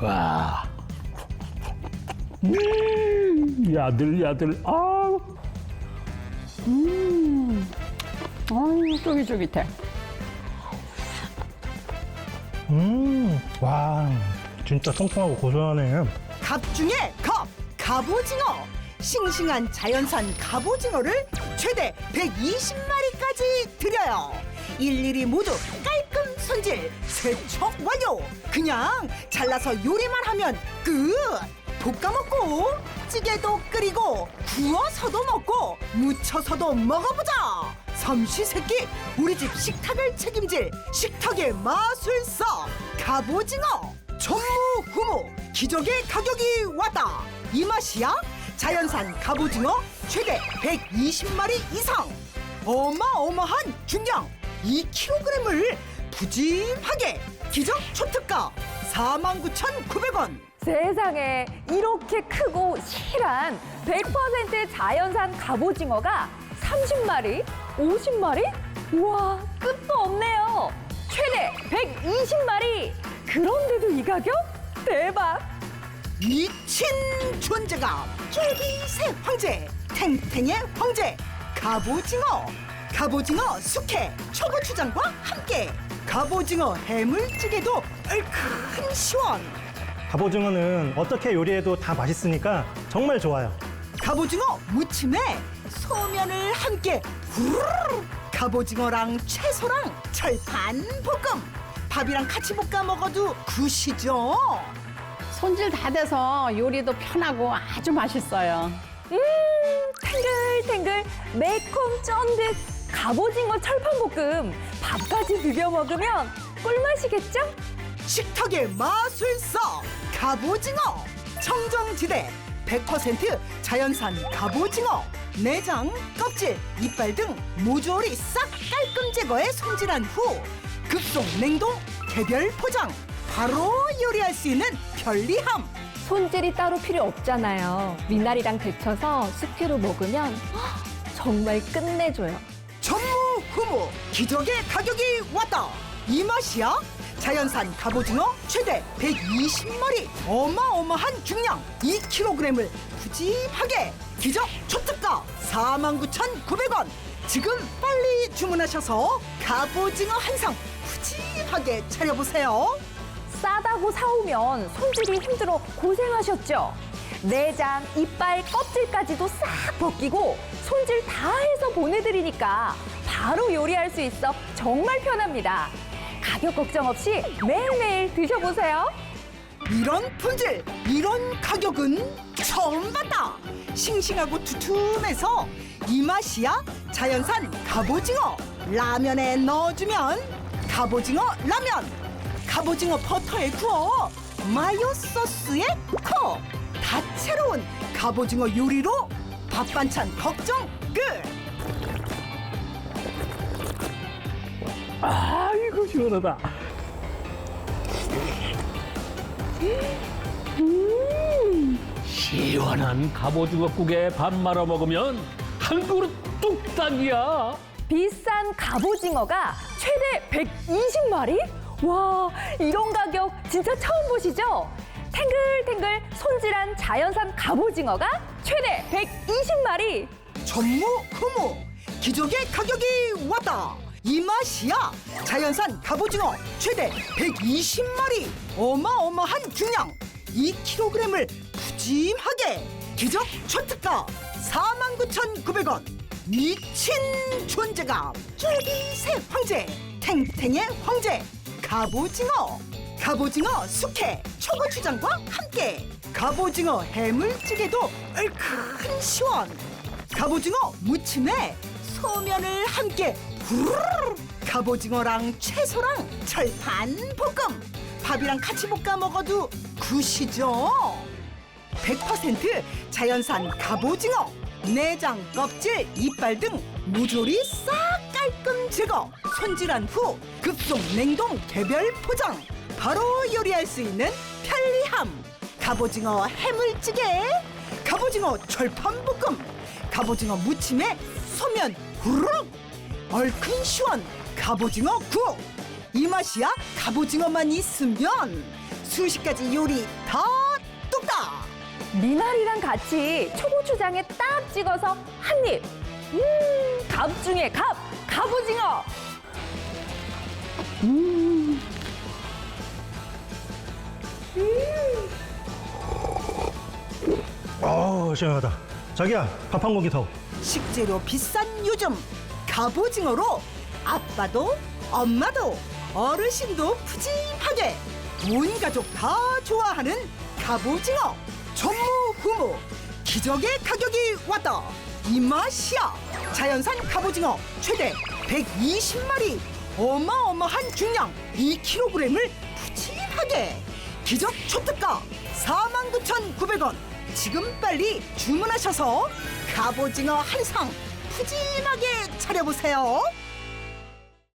와. 음, 야들야들. 아, 어이, 쫄깃쫄깃해. 음, 와, 진짜 통통하고 고소하네. 갑 중에 갑 갑오징어 싱싱한 자연산 갑오징어를 최대 120마리까지 드려요 일일이 모두 깔끔 손질 세척 완료. 그냥 잘라서 요리만 하면 끝. 볶아 먹고 찌개도 끓이고 구워서도 먹고 무쳐서도 먹어보자. 삼시세끼 우리 집 식탁을 책임질 식탁의 마술사 갑오징어. 전무후무 기적의 가격이 왔다. 이 맛이야? 자연산 갑오징어 최대 120마리 이상. 어마어마한 중량 2kg을 푸짐하게 기적 초특가 49,900원 세상에 이렇게 크고 실한 100% 자연산 갑오징어가 30마리, 50마리? 우와, 끝도 없네요. 최대 120마리. 그런데도 이 가격? 대박! 미친 존재감 쫄깃의 황제 탱탱의 황제 갑오징어 갑오징어 숙회 초고추장과 함께. 갑오징어 해물찌개도 얼큰 시원. 갑오징어는 어떻게 요리해도 다 맛있으니까 정말 좋아요. 갑오징어 무침에 소면을 함께 후루룩 갑오징어랑 채소랑 철판 볶음. 밥이랑 같이 볶아 먹어도 굿이죠. 손질 다 돼서 요리도 편하고 아주 맛있어요. 음, 탱글탱글 매콤 쫀득 갑오징어 철판볶음. 밥까지 비벼 먹으면 꿀맛이겠죠? 식탁의 마술사 갑오징어 청정지대 100% 자연산 갑오징어 내장, 껍질, 이빨 등 모조리 싹 깔끔 제거해 손질한 후 급속 냉동 개별 포장 바로 요리할 수 있는 편리함 손질이 따로 필요 없잖아요. 미나리랑 데쳐서 숙회로 먹으면 헉, 정말 끝내줘요. 전무후무 기적의 가격이 왔다. 이 맛이야? 자연산 갑오징어 최대 120마리. 어마어마한 중량 2kg을 푸짐하게 기적 초특가 49,900원. 지금 빨리 주문하셔서 갑오징어 한 상 푸짐하게 차려보세요. 싸다고 사오면 손질이 힘들어 고생하셨죠? 내장, 이빨, 껍질까지도 싹 벗기고 손질 다 해서 보내드리니까 바로 요리할 수 있어 정말 편합니다. 가격 걱정 없이 매일매일 드셔보세요. 이런 품질, 이런 가격은 처음 봤다. 싱싱하고 두툼해서 이 맛이야 자연산 갑오징어. 라면에 넣어주면 갑오징어 라면. 갑오징어 버터에 구워 마요 소스에 코. 다채로운 갑오징어 요리로 밥 반찬 걱정 끝. 아이고 시원하다. 시원한 갑오징어국에 밥 말아 먹으면 한 그릇 뚝딱이야. 비싼 갑오징어가 최대 120마리? 와, 이런 가격 진짜 처음 보시죠? 탱글탱글 손질한 자연산 갑오징어가 최대 120마리! 전무후무 기적의 가격이 왔다. 이 맛이야. 자연산 갑오징어 최대 120마리. 어마어마한 중량. 2kg을 푸짐하게 기적 초특가 49,900원. 미친 존재감. 쫄깃의 황제 탱탱의 황제 갑오징어 갑오징어 숙회 초고추장과 함께. 갑오징어 해물찌개도 얼큰 시원. 갑오징어 무침에 소면을 함께. 후루룩 갑오징어랑 채소랑 철판 볶음. 밥이랑 같이 볶아 먹어도 굿이죠. 100% 자연산 갑오징어 내장, 껍질, 이빨 등 모조리 싹 깔끔 제거. 손질한 후 급속 냉동 개별 포장 바로 요리할 수 있는 편리함 갑오징어 해물찌개 갑오징어 철판볶음 갑오징어 무침에 소면 후루룩 얼큰 시원 갑오징어 국 이 맛이야 갑오징어만 있으면 수십 가지 요리 다 뚝딱 미나리랑 같이 초고추장에 딱 찍어서 한 입. 음, 갑 중에 갑, 갑오징어. 어 시원하다. 자기야, 밥 한 공기 더. 식재료 비싼 요즘. 갑오징어로 아빠도 엄마도 어르신도 푸짐하게 온 가족 다 좋아하는 갑오징어. 전무후무. 기적의 가격이 왔다. 이 맛이야. 자연산 갑오징어 최대 120마리. 어마어마한 중량 2kg을 푸짐하게. 기적 초특가 49,900원 지금 빨리 주문하셔서 갑오징어 한 상 푸짐하게 차려보세요.